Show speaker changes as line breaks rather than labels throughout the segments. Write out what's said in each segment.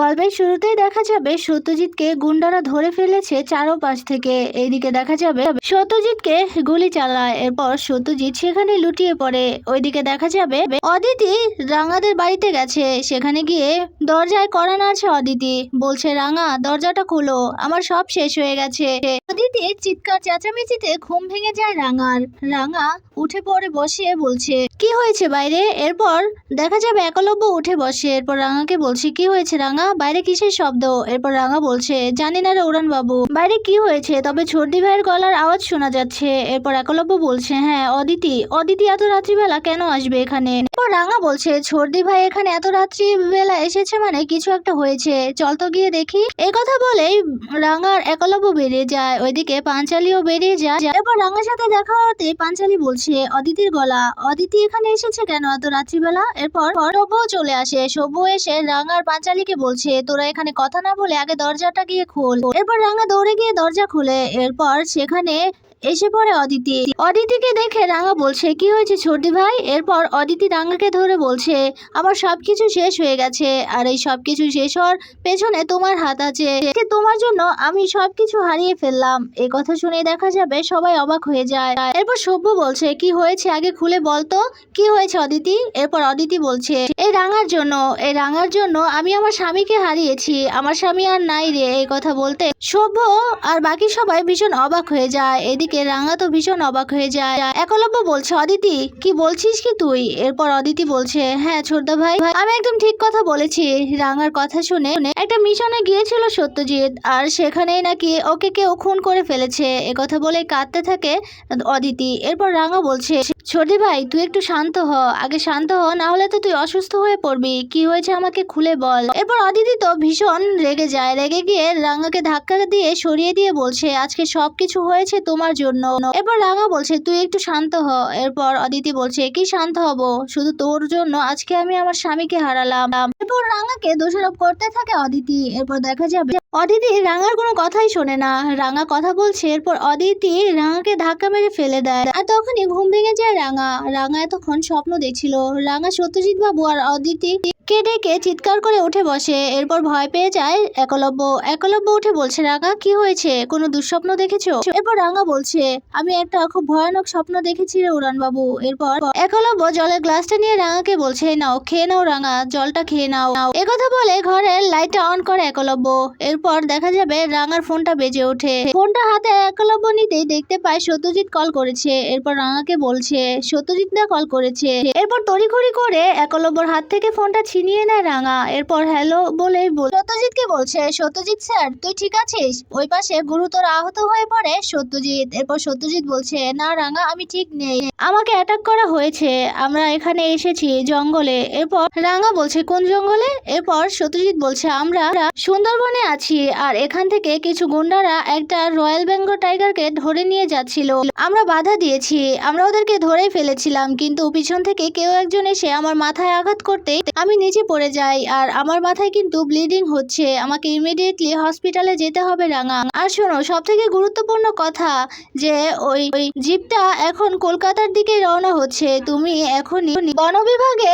গল্পের শুরুতেই দেখা যাবে সত্যজিৎকে গুন্ডারা ধরে ফেলেছে চারোপাশ থেকে। এইদিকে দেখা যাবে সত্যজিৎকে গুলি চালায়, এরপর সত্যজিৎ সেখানে লুটিয়ে পড়ে। ওইদিকে দেখা যাবে অদিতি রাঙাদের বাড়িতে গেছে। সেখানে গিয়ে দরজায় কড়া আছে অদিতি। বলছে, রাঙা, দরজাটা খোলো, আমার সব শেষ হয়ে গেছে। অদিতি চিৎকার চেঁচামেচিতে ঘুম ভেঙে যায় রাঙার। রাঙা উঠে পড়ে বসে বলছে, কি হয়েছে বাইরে? এরপর দেখা যাবে একলব্য উঠে বসে। এরপর রাঙাকে বলছে, কি হয়েছে রাঙা? বাইরে কিসের শব্দ? এরপর রাঙা বলছে, জানি না রে উড়ান বাবু বাইরে কি হয়েছে? তবে ছোটদি ভাইয়ের গলার আওয়াজ শোনা যাচ্ছে। এরপর একলব্য বলছে হ্যাঁ অদিতি অদিতি এত রাত্রিবেলা কেন আসবে এখানে? এরপর রাঙা বলছে ছোটদি ভাই এখানে এত রাত্রি বেলা এসেছে মানে কিছু একটা হয়েছে। চল তো গিয়ে দেখি। এই কথা বলেই রাঙার একলব্য বেরিয়ে যায়। ওইদিকে পাঞ্চালিও বেরিয়ে যায়। এরপর রাঙার সাথে দেখা হতে পাঞ্চালি বলছে, অদিতির গলা, অদিতি এখানে এসেছে কেন এত রাত্রিবেলা? এরপর সব্য চলে আসে। সব্য এসে রাঙার পাঞ্চালিকে বলছে তোরা এখানে কথা না বলে আগে দরজাটা গিয়ে খোল। এরপর রাঙা দৌড়ে গিয়ে দরজা খুলে। এরপর সেখানে এসে পড়ে অদিতি। অদিতিকে দেখে রাঙা বলছে, কি হয়েছে ছোটি ভাই? এরপর অদিতি রাঙাকে ধরে বলছে, আমার সবকিছু শেষ হয়ে গেছে, আর এই সবকিছু শেষ হওয়ার পেছনে তোমার হাত আছে। তোমার জন্য আমি সবকিছু হারিয়ে ফেললাম। এই কথা শুনে দেখা যাবে সবাই অবাক হয়ে যায়। এরপর সভ্য বলছে, কি হয়েছে আগে খুলে বলতো? কি হয়েছে অদিতি? এরপর অদিতি বলছে এই রাঙার জন্য এই রাঙার জন্য আমি আমার স্বামীকে হারিয়েছি। আমার স্বামী আর নাই রে। এই কথা বলতে সভ্য আর বাকি সবাই ভীষণ অবাক হয়ে যায়। এদিকে রাঙা তো ভীষণ অবাক হয়ে যায়। একলব্য বলছে অদিতি কি বলছিস কি তুই? এরপর অদিতি বলছে হ্যাঁ ছোটদা ভাই, আমি একদম ঠিক কথা বলেছি। রাঙার কথা শুনে একটা মিশনে গিয়েছিল সত্যজিৎ, আর সেখানেই নাকি ওকে কেউ খুন করে ফেলেছে। এ কথা বলে কাঁদতে থাকে অদিতি এরপর রাঙা বলছে ছোটি ভাই, তুই একটু শান্ত হ। আগে শান্ত হ, না হলে তো তুই অসুস্থ হয়ে পড়বি। কি হয়েছে আমাকে খুলে বল। এরপর অদিতি তো ভীষণ রেগে যায়। রেগে গিয়ে রাঙাকে ধাক্কা দিয়ে সরিয়ে দিয়ে বলছে, আজকে সবকিছু হয়েছে তোমার জন্য। এরপর রাঙা বলছে, তুই একটু শান্ত হ। এরপর অদিতি বলছে, কি শান্ত হব? শুধু তোর জন্য আজকে আমি আমার স্বামীকে হারালাম। এরপর রাঙাকে দোষারোপ করতে থাকে অদিতি। এরপর দেখা যাবে অদিতি রাঙার কোনো কথাই শোনে না। রাঙা কথা বলছে, এরপর অদিতি রাঙাকে ধাক্কা মেরে ফেলে দেয়। আর তখনই ঘুম ভেঙে যায় রাঙা। রাঙা এতক্ষণ স্বপ্ন দেখছিল। রাঙা সত্যজিৎ বাবু আর অদিতি কে ডেকে চিৎকার করে উঠে বসে, এরপর ভয় পেয়ে যায় একলব্য। একলব্য উঠে বলছে, রাঙা, কি হয়েছে? কোনো দুঃস্বপ্ন দেখেছ? এরপর রাঙা বলছে, আমি একটা খুব ভয়ানক স্বপ্ন দেখেছি রে উড়ান বাবু এরপর একলব্য জলের গ্লাসটা নিয়ে রাঙাকে বলছে, নাও, খেয়ে নাও রাঙা, জলটা খেয়ে নাও। নাও একথা বলে ঘরের লাইটটা অন করে একলব্য। এরপর দেখা যাবে রাঙার ফোনটা বেজে ওঠে। ফোনটা হাতে একলব্য নিতেই দেখতে পায় সত্যজিৎ কল করেছে। এরপর রাঙাকে বলছে, সত্যজিৎ দা কল করেছে। এরপর তড়িঘড়ি করে একলব্যর হাত থেকে ফোনটা ছিনিয়ে নেয় রাঙা। এরপর হ্যালো বল সত্যজিৎকে বলছে, সত্যজিৎ স্যার, তুই ঠিক আছিস? ওই পাশে গুরুতর আহত হয়ে পড়ে, সত্যজিৎ। এরপর সত্যজিৎ বলছে, না, রাঙা, আমি ঠিক নেই। আমাকে অ্যাটাক করা হয়েছে। আমরা এখানে এসেছি জঙ্গলে। এরপর রাঙা বলছে, কোন জঙ্গলে? এরপর সত্যজিৎ বলছে, আমরা সুন্দরবনে আছি আর এখান থেকে কিছু গুন্ডারা একটা রয়্যাল বেঙ্গল টাইগারকে ধরে নিয়ে যাচ্ছিল। আমরা বাধা দিয়েছি। আমরা ওদেরকে ধরেই ফেলেছিলাম, কিন্তু পিছন থেকে কেউ একজন এসে আমার মাথায় আঘাত করতে আমি নিচে পড়ে যাই। আর আমার মাথায় কিন্তু ব্লিডিং হচ্ছে। আমাকে ইমিডিয়েটলি হসপিটালে যেতে হবে রাঙা। আর শোনো সব থেকে গুরুত্বপূর্ণ কথা যে ওই ওই জিপটা এখন কলকাতার দিকে রওনা হচ্ছে। তুমি এখনই বন বিভাগে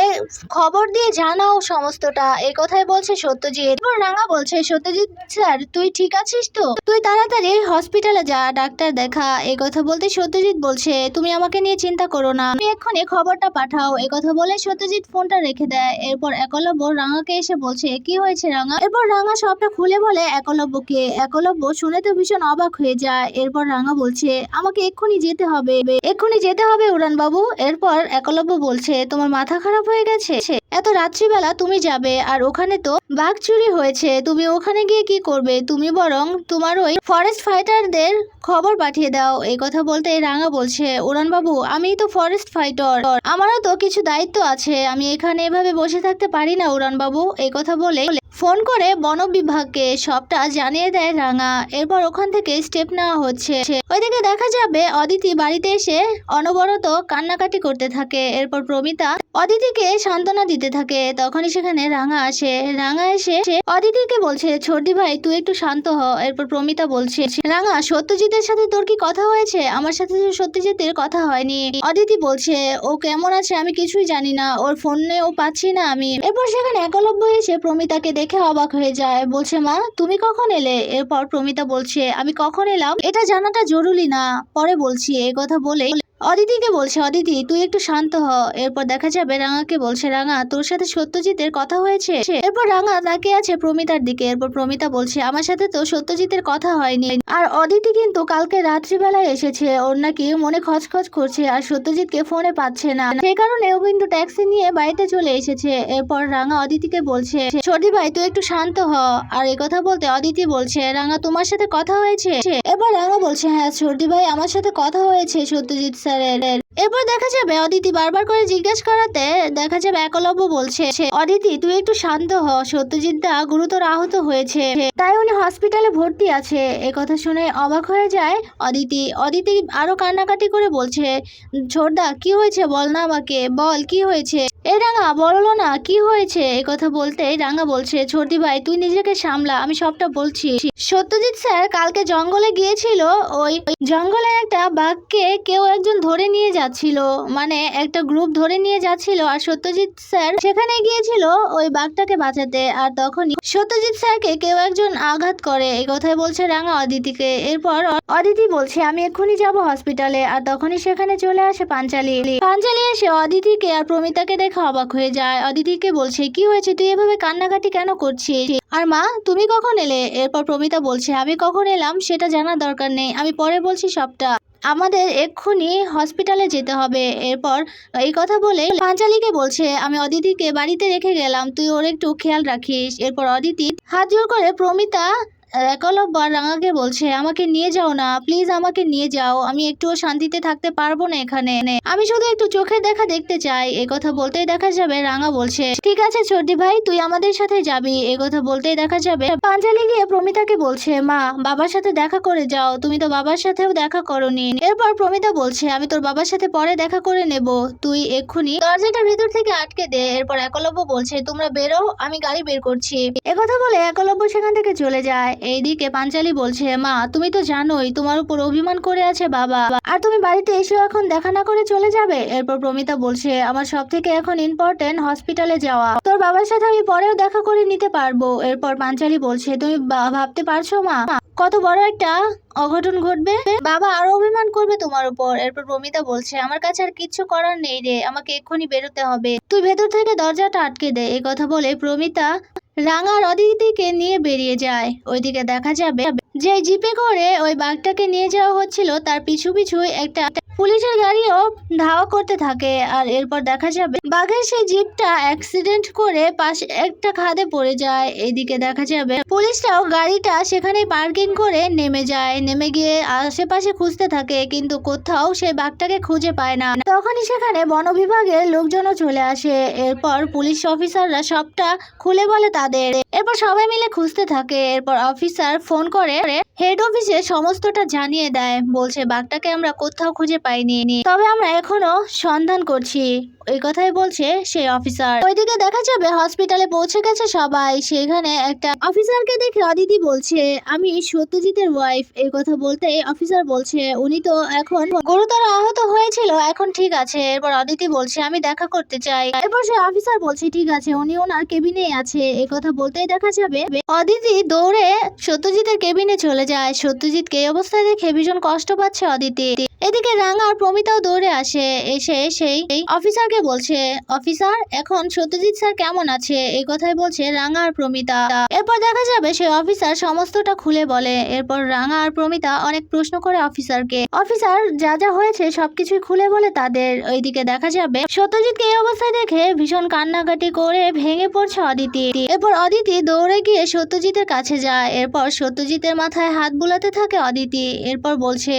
খবর দিয়ে জানাও সমস্তটা। এই কথাই বলছে সত্যজিৎ। এরপর রাঙা বলছে, সত্যজিৎ স্যার, তুই ঠিক আছিস তো? তুই তাড়াতাড়ি হসপিটালে যা, ডাক্তার দেখা। এই কথা বলতে সত্যজিৎ বলছে, তুমি আমাকে নিয়ে চিন্তা করো না। তুমি এক্ষুনি খবরটা পাঠাও। এই কথা বলে সত্যজিৎ ফোনটা রেখে দেয়। এরপর একলব্য রাঙাকে এসে বলছে, কি হয়েছে রাঙা? এরপর রাঙা সবটা খুলে বলে, একলব্যকে? একলব্য শুনে তো ভীষণ অবাক হয়ে যায়। এরপর রাঙা বলছে, আমাকে এক্ষুনি যেতে হবে। এক্ষুনি যেতে হবে উড়ান বাবু এরপর একলব্য বলছে, তোমার মাথা খারাপ হয়ে গেছে? এত রাত্রিবেলা তুমি যাবে আর ওখানে তো বাঘ চুরি হয়েছে। তুমি ওখানে গিয়ে কি করবে? তুমি বরং তোমার ওই ফরেস্ট ফাইটারদের খবর পাঠিয়ে দাও। এই কথা বলতে রাঙা বলছে উড়ান বাবু আমি তো ফরেস্ট ফাইটার আমারও তো কিছু দায়িত্ব আছে। আমি এখানে এভাবে বসে থাকতে পারি না উড়ান বাবু এই কথা বলে ফোন করে বন বিভাগকে সবটা জানিয়ে দেয় রাঙা। এরপর ওখান থেকে স্টেপ নেওয়া হচ্ছে। ওইদিকে দেখা যাবে অদিতি বাড়িতে এসে অনবরত কান্নাকাটি করতে থাকে। এরপর প্রমিতা অদিতিকে সান্ত্বনা দিতে থাকে। তখনই সেখানে রাঙা আসে। রাঙা এসে অদিতিকে বলছে ছোটি ভাই, তুই একটু শান্ত হ। এরপর প্রমিতা বলছে, রাঙা, সত্যজিতের সাথে তোর কি কথা হয়েছে? আমার সাথে তো সত্যজিতের কথা হয়নি। অদিতি বলছে, ও কেমন আছে আমি কিছুই জানি না। ওর ফোনেও পাচ্ছি না আমি। এরপর সেখানে একলব্য এসে প্রমিতাকে দেখে দেখে অবাক হয়ে যায়। বলছে, মা, তুমি কখন এলে? এরপর প্রমিতা বলছে, আমি কখন এলাম? এটা জানাটা জরুরি না। পরে বলছি, এ কথা বলে অদিতিকে বলছে, অদিতি, তুই একটু শান্ত হ। এরপর দেখা যাবে রাঙাকে বলছে, রাঙা, তোর সাথে সত্যজিতের কথা হয়েছে? এরপর রাঙা তাকিয়ে আছে প্রমিতার দিকে। এরপর প্রমিতা বলছে, আমার সাথে তো সত্যজিতের কথা হয়নি। আর অদিতি কিন্তু কালকে রাত্রিবেলায় এসেছে। ওর নাকি মনে খচখচ করছে আর সত্যজিৎকে ফোনে পাচ্ছে না। সেই কারণে ও কিন্তু ট্যাক্সি নিয়ে বাড়িতে চলে এসেছে। এরপর রাঙা অদিতিকে বলছে, সর্দি ভাই, তুই একটু শান্ত হ। আর এই কথা বলতে অদিতি বলছে, রাঙা, তোমার সাথে কথা হয়েছে? এবার রাঙা বলছে হ্যাঁ সর্দি ভাই, আমার সাথে কথা হয়েছে সত্যজিৎ suceder এরপর দেখা যাবে, অদিতি বারবার করে জিজ্ঞেস করাতে দেখা যাবে একলব্য বলছে, অদিতি, তুই একটু শান্ত হ, সত্যজিৎ দা গুরুতর আহত হয়েছে। তাই উনি হসপিটালে ভর্তি আছে। এ কথা শুনে অবাক হয়ে যায় অদিতি। অদিতি আরও কান্নাকাটি করে বলছে ছোটদা কি হয়েছে? বল না আমাকে। বল, কি হয়েছে? এ রাঙা, বলল না, কি হয়েছে? এ কথা বলতে রাঙা বলছে ছোটি ভাই, তুই নিজেকে সামলা, আমি সবটা বলছি। সত্যজিৎ স্যার কালকে জঙ্গলে গিয়েছিল, ওই জঙ্গলে একটা বাঘকে কেউ একজন ধরে নিয়ে যাচ্ছিল মানে একটা গ্রুপ ধরে নিয়ে যাচ্ছিল আর সত্যজিৎ স্যার সেখানে গিয়েছিল ওই বাঘটাকে বাঁচাতে। আর তখনই সত্যজিৎ স্যারকে কেউ একজন আঘাত করে। এই কথাই বলছে রাঙা অদিতিকে। এরপর অদিতি বলছে, আমি এক্ষুনি যাব হসপিটালে আর তখনই সেখানে চলে আসে পাঞ্চালি। পাঞ্চালি এসে অদিতিকে আর প্রমিতাকে দেখে অবাক হয়ে যায়। অদিতিকে বলছে, কি হয়েছে? তুই এভাবে কান্নাকাটি কেন করছিস? আর মা, তুমি কখন এলে? এরপর প্রমিতা বলছে, আমি কখন এলাম সেটা জানার দরকার নেই। আমি পরে বলছি সবটা। আমাদের এক্ষুনি হসপিটালে যেতে হবে। এরপর এই কথা বলে পাঞ্চালিকে বলছে, আমি অদিতিকে বাড়িতে রেখে গেলাম। তুই ওর একটু খেয়াল রাখিস। এরপর অদিতি হাত জোর করে, প্রমিতা একলব্য রাঙাকে বলছে, আমাকে নিয়ে যাও না প্লিজ আমাকে নিয়ে যাও, আমি একটুও শান্তিতে থাকতে পারব না এখানে। আমি শুধু একটু চোখের দেখা দেখতে চাই, এ কথা বলতেই দেখা যাবে, রাঙা বলছে, ঠিক আছে ছোটি ভাই, তুই আমাদের সাথে যাবি। এ কথা বলতেই দেখা যাবে, পাঞ্জালি গিয়ে প্রমিতাকে বলছে, মা, বাবার সাথে দেখা করে যাও, তুমি তো বাবার সাথেও দেখা করনি। এরপর প্রমিতা বলছে, আমি তোর বাবার সাথে পরে দেখা করে নেব, তুই এক্ষুনি দরজাটা ভেতর থেকে আটকে দে। এরপর একলব্য বলছে, তোমরা বেরো, আমি গাড়ি বের করছি। একথা বলে একলব্য সেখান থেকে চলে যায়। এইদিকে পাঞ্চালি বলছে, মা, তুমি তো জানোই তোমার উপর অভিমান করে আছে বাবা। আর তুমি বাড়িতে এসেও এখন দেখা না করে চলে যাবে? এরপর প্রমিতা বলছে, আমার সব থেকে এখন ইম্পর্টেন্ট হসপিটালে যাওয়া। তোর বাবার সাথে আমি পরেও দেখা করে নিতে পারব। এরপর পাঞ্চালি বলছে, তুমি ভাবতে পারছ মা? কত বড় একটা অঘটন ঘটবে? বাবা আরও অভিমান করবে তোমার উপর। এরপর প্রমিতা বলছে, আমার কাছে আর কিচ্ছু করার নেই রে, আমাকে এক্ষুনি বেরোতে হবে। তুই ভেতর থেকে দরজাটা আটকে দে। এই কথা বলে প্রমিতা রাঙার অদিতিকে নিয়ে বেরিয়ে যায়। ওইদিকে দেখা যাবে যে জিপে করে ওই বাঘটাকে নিয়ে যাওয়া হচ্ছিল, তার পিছু পিছু একটা পুলিশের গাড়িও ধাওয়া করতে থাকে আর এরপর দেখা যাবে বাঘের সেই জিপটা অ্যাক্সিডেন্ট করে পাশে একটা খাদে পড়ে যায়। এদিকে দেখা যাবে পুলিশটাও গাড়িটা সেখানে পার্কিং করে নেমে যায়। নেমে গিয়ে আশেপাশে খুঁজতে থাকে কিন্তু কোথাও সেই বাঘটাকে খুঁজে পায় না। তখনই সেখানে বন বিভাগের লোকজনও চলে আসে। এরপর পুলিশ অফিসাররা সবটা খুলে বলে তাদের। এরপর সবাই মিলে খুঁজতে থাকে। এরপর অফিসার ফোন করে হেড অফিসে সমস্তটা জানিয়ে দেয়। বলছে, বাঘটাকে আমরা কোথাও খুঁজে পাইনি তবে আমরা এখনও সন্ধান করছি। এই কথাই বলছে সেই অফিসার। ওইদিকে দেখা যাবে হসপিটালে পৌঁছে গেছে সবাই। সেখানে একটা অফিসারকে দেখে অদিতি বলছে, আমি সত্যজিতের ওয়াইফ এই কথা বলতে অফিসার বলছে, উনি তো এখন গুরুতর আহত হয়েছিল, এখন ঠিক আছে। এরপর অদিতি বলছে, আমি দেখা করতে চাই। এরপর সে অফিসার বলছে, ঠিক আছে, উনি ওনার কেবিনে আছে। এই কথা বলতেই দেখা যাবে অদিতি দৌড়ে সত্যজিতের কেবিনে চলে যায়। সত্যজিৎকে এই অবস্থায় দেখে ভীষণ কষ্ট পাচ্ছে অদিতি। এদিকে রাঙা আর প্রমিতাও দৌড়ে আসে, এসে সেই অফিসারকে বলছে, অফিসার, এখন সত্যজিৎ স্যার কেমন আছে? এই কথাই বলছে রাঙা আর প্রমিতা। এরপর দেখা যাবে সেই অফিসার সমস্তটা খুলে বলে। এরপর রাঙা আর প্রমিতা অনেক প্রশ্ন করে অফিসারকে। অফিসার, যা যা হয়েছে সবকিছুই খুলে বলে তাদের। ওইদিকে দেখা যাবে সত্যজিৎকে এই অবস্থায় দেখে ভীষণ কান্নাকাটি করে ভেঙে পড়ছে অদিতি। এরপর অদিতি দৌড়ে গিয়ে সত্যজিতের কাছে যায়। এরপর সত্যজিতের মাথায় হাত বুলাতে থাকে অদিতি। এরপর বলছে,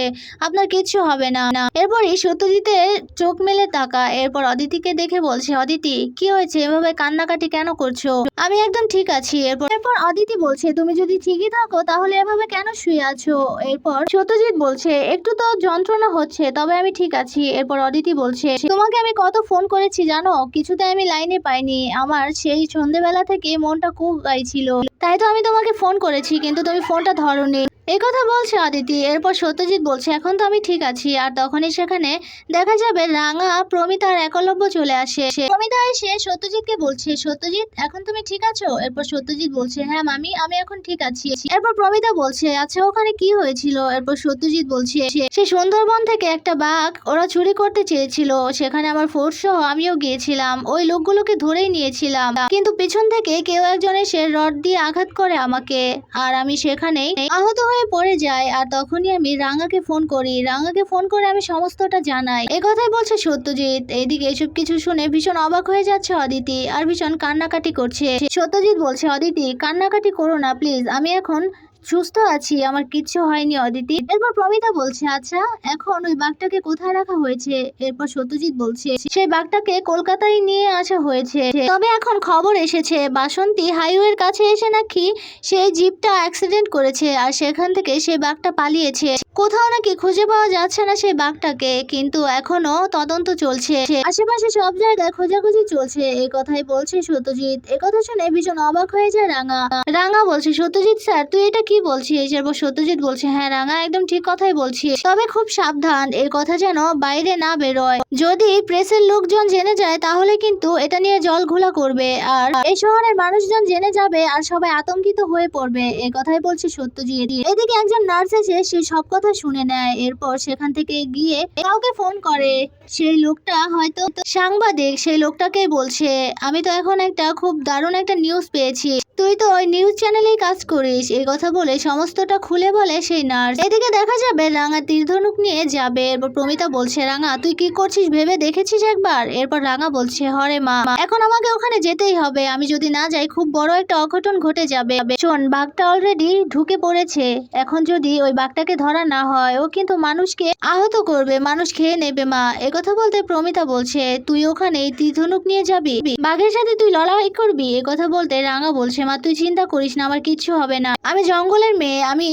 আপনার কিচ্ছু হবে না। এরপরই সত্যজিতের চোখ মেলে তাকা এরপর অদিতিকে দেখে বলছে, অদিতি, কি হয়েছে? এভাবে কান্নাকাটি কেন করছ? আমি একদম ঠিক আছি। এরপর এরপর অদিতি বলছে, তুমি যদি ঠিকই থাকো, তাহলে এভাবে কেন শুয়ে আছো? এরপর সত্যজিৎ বলছে, একটু তো যন্ত্রণা হচ্ছে, তবে আমি ঠিক আছি। এরপর অদিতি বলছে, তোমাকে আমি কত ফোন করেছি, জানো? কিছুতে আমি লাইনে পাইনি। আমার সেই সন্ধেবেলা থেকে মনটা খুব গাইছিল। তাই তো আমি তোমাকে ফোন করেছি, কিন্তু তুমি ফোনটা ধরোনি। এই কথা বলছে অদিতি? এরপর সত্যজিৎ বলছে, এখন তো আমি ঠিক আছি। আছি আর তখনই সেখানে দেখা যাবে রাঙা, প্রমিতা আর একলব্য চলে আসে। প্রমিতা এসে সত্যজিৎকে বলছে, সত্যজিৎ, এখন তুমি ঠিক আছো? এরপর সত্যজিৎ বলছে হ্যাঁ মামি, আমি এখন ঠিক আছি। এরপর প্রমিতা বলছে আচ্ছা ওখানে কি হয়েছিল? এরপর সত্যজিৎ বলছে, সে সুন্দরবন থেকে একটা বাঘ ওরা চুরি করতে চেয়েছিল। সেখানে আমার ফোর্স সহ আমিও গিয়েছিলাম। ওই লোকগুলোকে ধরেই নিয়েছিলাম। কিন্তু পিছন থেকে কেউ একজন এসে রড দিয়ে আঘাত করে আমাকে। আর আমি সেখানেই আহত হয়ে পড়ে যাই। আর তখনই আমি রাঙাকে ফোন করি। রাঙাকে ফোন করে আমি সমস্তটা জানাই। কথাই বলছে সত্যজিৎ। এদিকে এসব কিছু শুনে ভীষণ অবাক হয়ে যাচ্ছে অদিতি আর ভীষণ কান্নাকাটি করছে। সত্যজিৎ বলছে, অদিতি, কান্নাকাটি করো না প্লিজ আমি এখন সুস্থ আছি, আমার কিচ্ছু হয়নি অদিতি। এরপর প্রমিতা বলছে আচ্ছা এখন ওই বাঘটাকে কোথায় রাখা হয়েছে? এরপর সত্যজিৎ বলছে, সেই বাঘটাকে কলকাতায় নিয়ে আসা হয়েছে। তবে এখন খবর এসেছে, বাসন্তী হাইওয়ের কাছে এসে নাকি সেই জিপটা অ্যাক্সিডেন্ট করেছে আর সেখান থেকে সেই বাঘটা পালিয়েছে। কোথাও নাকি খুঁজে পাওয়া যাচ্ছে না সেই বাঘটাকে, কিন্তু এখনও তদন্ত চলছে। আশেপাশে সব জায়গায় খোঁজাখুঁজি চলছে এই কথাই বলছে সত্যজিৎ। কথা শুনে ভীষণ অবাক হয়ে যায় রাঙা। রাঙা বলছে, সত্যজিৎ স্যার, তুই এটা কি বলছিস? এরপর সত্যজিৎ বলছে হ্যাঁ রাঙা, একদম ঠিক কথাই বলছি তবে খুব সাবধান এই কথা যেন বাইরে না বেরোয়। যদি প্রেসের লোকজন জেনে যায়, তাহলে কিন্তু এটা নিয়ে জল ঘোলা করবে। আর এই শহরের মানুষজন জেনে যাবে আর সবাই আতঙ্কিত হয়ে পড়বে। এই কথাই বলছে সত্যজিৎ। এদিকে একজন নার্স এসে সে সব কথা শুনে নেয়। এরপর সেখান থেকে গিয়ে কাউকে ফোন করে। সেই লোকটা হয়তো সাংবাদিক, সেই লোকটাকেই বলছে, আমি তো এখন একটা খুব দারুণ একটা নিউজ পেয়েছি। তুই তো ওই নিউজ চ্যানেলেই কাজ করিস। এই কথা বলে সমস্তটা খুলে বলে সেই নার্স। এদিকে দেখা যাবে রাঙা তীরধনুক নিয়ে যাবে। এরপর প্রমিতা বলছে, রাঙা, তুই কি করছিস ভেবে দেখেছিস একবার? এরপর রাঙা বলছে, হরে মা, এখন আমাকে ওখানে যেতেই হবে। আমি যদি না যাই, খুব বড় একটা অঘটন ঘটে যাবে। শোন, বাঘটা অলরেডি ঢুকে পড়েছে। এখন যদি ওই বাঘটাকে ধরা না হয়, ও কিন্তু মানুষকে আহত করবে, মানুষ খেয়ে নেবে মা। একথা বলতে প্রমিতা বলছে, তুই ওখানে তীরধনুক নিয়ে যাবি? বাঘের সাথে তুই লড়াই করবি? একথা বলতে রাঙা বলছে, মা, তুই চিন্তা করিস না, আমার কিচ্ছু হবে না। আমি জঙ্গলের মেয়ে, আমি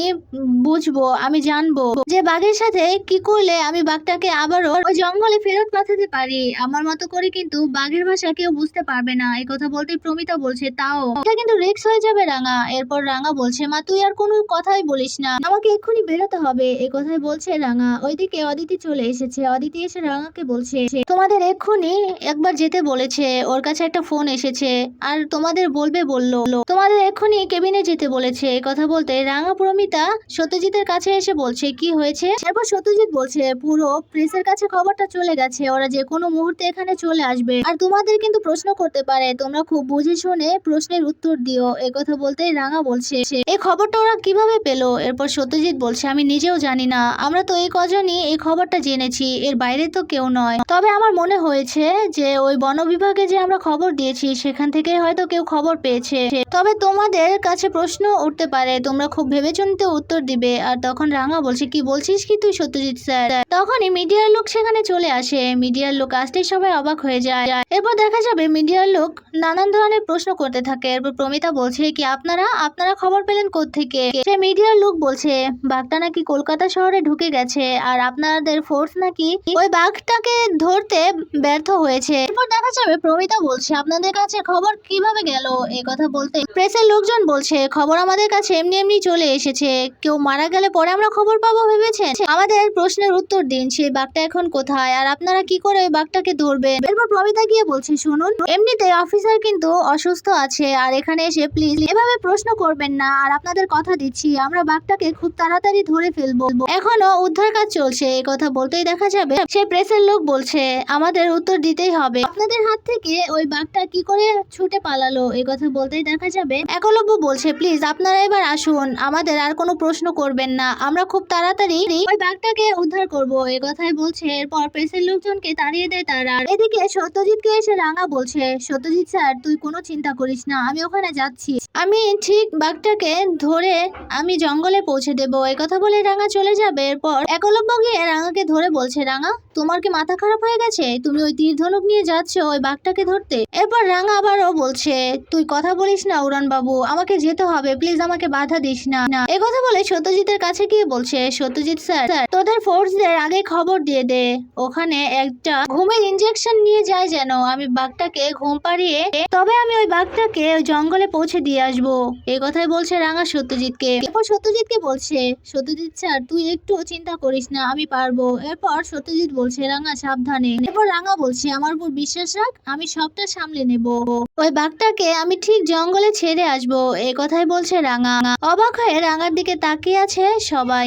বুঝব, আমি জানব যে বাঘের সাথে কি করলে আমি বাঘটাকে আবারও ওই জঙ্গলে ফেরত পাঠাতে পারি। আমার মতো করে কিন্তু বাঘের ভাষা কেউ বুঝতে পারবে না। এই কথা বলতে প্রমিতা বলছে, তাও। এটা কিন্তু রিক্স হয়ে যাবে, রাঙা। এরপর রাঙা বলছে, মা, তুই আর কোনো কথাই বলিস না। আমাকে এক্ষুনি বেরোতে হবে। এই কথাই বলছে রাঙা। ওইদিকে অদিতি চলে এসেছে। অদিতি এসে রাঙাকে বলছে, তোমাদের এক্ষুনি একবার যেতে বলেছে। ওর কাছে একটা ফোন এসেছে। আর তোমাদের বলবে বলল। তোমাদের এক্ষুনি কেবিনে যেতে বলেছে। কথা বলতে রাঙা প্রমিতা সত্যজিতের কাছে এসে বলছে, কি হয়েছে? এরপর সত্যজিৎ বলছে, পুরো প্রেসের কাছে খবরটা চলে গেছে, ওরা যে কোনো মুহূর্তে এখানে চলে আসবে। আর তোমাদের কিন্তু প্রশ্ন করতে পারে, তোমরা খুব বুঝে শুনে প্রশ্নের উত্তর দিও। এই কথা বলতে রাঙা বলছে এই খবরটা ওরা কীভাবে পেল? এরপর সত্যজিৎ বলছে, আমি নিজেও জানি না। আমরা তো এই কজনই এই খবরটা জেনেছি, এর বাইরে তো কেউ নয়। তবে আমার মনে হয়েছে যে ওই বন বিভাগে যে আমরা খবর দিয়েছি, সেখান থেকে হয়তো কেউ খবর পেয়েছে। তবে তোমাদের কাছে প্রশ্ন উঠতে পারে তোমরা খুব ভেবে ভেবেচিন্তে উত্তর দিবে। আর তখন রাঙা বলছে, কি বলছিস কি তুই সত্যজিৎ স্যার? তখনই মিডিয়ার লোক সেখানে চলে আসে। মিডিয়ার লোক আসতেই সবাই অবাক হয়ে যায়। এরপর দেখা যাবে মিডিয়ার লোক নানান ধরনের প্রশ্ন করতে থাকে। এরপর প্রমিতা বলছে, কি আপনারা আপনারা খবর পেলেন থেকে সে মিডিয়ার লোক বলছে, বাঘটা নাকি কলকাতা শহরে ঢুকে গেছে, আর আপনাদের ফোর্স নাকি ওই বাঘটাকে ধরতে ব্যর্থ হয়েছে। এরপর দেখা যাবে প্রমিতা বলছে, আপনাদের কাছে খবর কীভাবে গেল? এ কথা বলতে প্রেসের লোকজন বলছে, খবর আমাদের কাছে এমনি এমনি চলে এসেছে। কেউ মারা গেলে পরে আমরা খবর পাবো, ভেবেছেন? আমাদের প্রশ্নের উত্তর দিন, সেই বাঘটা এখন কোথায়? আর আপনারা কি করে ওই বাঘটাকে ধরবেন? এরপর প্রমিতা গিয়ে বলছে, শুনুন এমনিতে অফিসার কিন্তু অসুস্থ আছে, আর এখানে এসে প্লিজ এভাবে প্রশ্ন করবেন না। আর আপনাদের কথা দিচ্ছি, আমরা বাঘটাকে খুব তাড়াতাড়ি ধরে ফেলব। এখনও উদ্ধার কাজ চলছে এই কথা বলতেই দেখা যাবে। সে প্রেসের লোক বলছে, আমাদের উত্তর দিতেই হবে। আপনাদের হাত থেকে ওই বাঘটা কি করে ছুটে পালালো? এই কথা বলতেই দেখা যাবে। একলব্য বলছে প্লিজ আপনারা এবার আসুন। আমাদের আর কোনো প্রশ্ন করবেন না। আমরা খুব তাড়াতাড়ি ওই বাঘটাকে উদ্ধার করব। এই কথাই বলছে। এরপর প্রেসের লোকজনকে তাড়িয়ে দেয় তারা। এদিকে সত্যজিৎকে এসে রাঙা বলছে, সত্যজিৎ স্যার, তুই কোনো চিন্তা করিস না, আমি ওখানে যাচ্ছি। আমি ঠিক বাঘটাকে ধরে আমি জঙ্গলে পৌঁছে দেব। এই কথা বলে রাঙা চলে যাবে। এরপর একলব্য গিয়ে রাঙাকে ধরে বলছে, রাঙা, তোমার কি মাথা খারাপ হয়ে গেছে? তুমি ওই তীর ধনুক নিয়ে যাচ্ছ ওই বাঘটাকে ধরতে? এরপর রাঙা আবারও বলছে, তুই কথা বলিস না উড়ান বাবু আমাকে যেতে হবে। প্লিজ আমাকে বাধা কথা দিস না। এ কথা বলে সত্যজিতের কাছে গিয়ে বলছে সত্যজিৎ স্যার স্যার, তোদের ফোর্সদের আগে খবর দিয়ে দে। ওখানে একটা ঘুমের ইনজেকশন নিয়ে যায় যেন। আমি বাঘটাকে ঘুম পাড়িয়ে তবে আমি ওই বাঘটাকে জঙ্গলে পৌঁছে দিয়ে আসব। এই কথাই বলছে রাঙা সত্যজিৎকে। এরপর সত্যজিৎকে বলছে সত্যজিৎ স্যার তুই একটু চিন্তা করিস না আমি পারব। এরপর সত্যজিৎ বলছে রাঙা সাবধানে। এরপর রাঙা বলছে আমার উপর বিশ্বাস রাখ আমি সবটা সামলে নেব। ওই বাঘটাকে আমি ঠিক জঙ্গলে ছেড়ে আসব এই কথাই বলছে রাঙা। অবাক হয়ে রাঙার দিকে তাকিয়ে আছে সবাই।